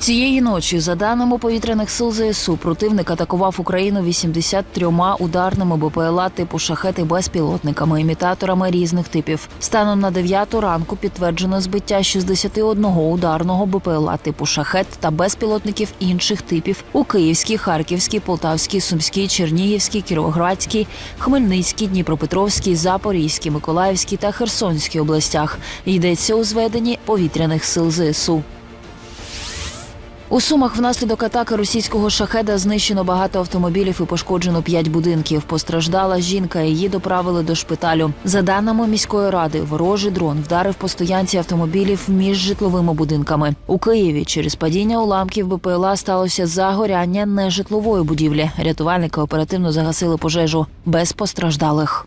Цієї ночі, за даними повітряних сил ЗСУ, противник атакував Україну 83 ударними БПЛА типу шахети безпілотниками, імітаторами різних типів. Станом на 9 ранку підтверджено збиття 61 ударного БПЛА типу шахет та безпілотників інших типів у Київській, Харківській, Полтавській, Сумській, Чернігівській, Кіровоградській, Хмельницькій, Дніпропетровській, Запорізькій, Миколаївській та Херсонській областях. Йдеться у зведенні повітряних сил ЗСУ. У Сумах внаслідок атаки російського шахеда знищено багато автомобілів і пошкоджено п'ять будинків. Постраждала жінка. Її доправили до шпиталю. За даними міської ради, ворожий дрон вдарив по стоянці автомобілів між житловими будинками. У Києві через падіння уламків БПЛА сталося загоряння нежитлової будівлі. Рятувальники оперативно загасили пожежу без постраждалих.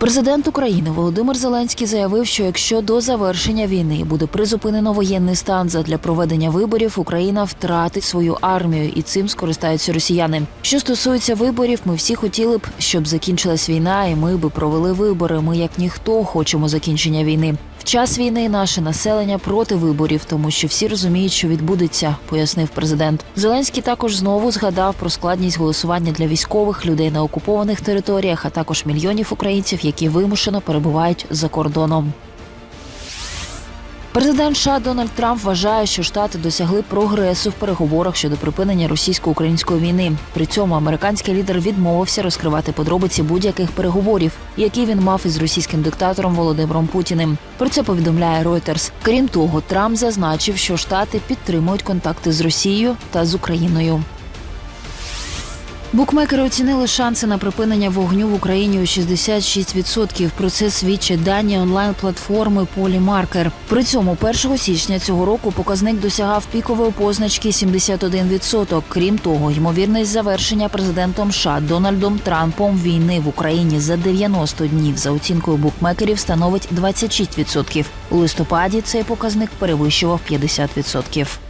Президент України Володимир Зеленський заявив, що якщо до завершення війни буде призупинено воєнний стан задля проведення виборів, Україна втратить свою армію, і цим скористаються росіяни. Що стосується виборів, ми всі хотіли б, щоб закінчилась війна, і ми би провели вибори. Ми, як ніхто, хочемо закінчення війни. В час війни наше населення проти виборів, тому що всі розуміють, що відбудеться, пояснив президент. Зеленський також знову згадав про складність голосування для військових людей на окупованих територіях, а також мільйонів українців, які вимушено перебувають за кордоном. Президент США Дональд Трамп вважає, що штати досягли прогресу в переговорах щодо припинення російсько-української війни. При цьому американський лідер відмовився розкривати подробиці будь-яких переговорів, які він мав із російським диктатором Володимиром Путіним. Про це повідомляє Reuters. Крім того, Трамп зазначив, що штати підтримують контакти з Росією та з Україною. Букмекери оцінили шанси на припинення вогню в Україні у 66%. Про це свідчать дані онлайн-платформи Полімаркер. При цьому 1 січня цього року показник досягав пікової позначки 71%. Крім того, ймовірність завершення президентом США Дональдом Трампом війни в Україні за 90 днів за оцінкою букмекерів становить 26%. У листопаді цей показник перевищував 50%.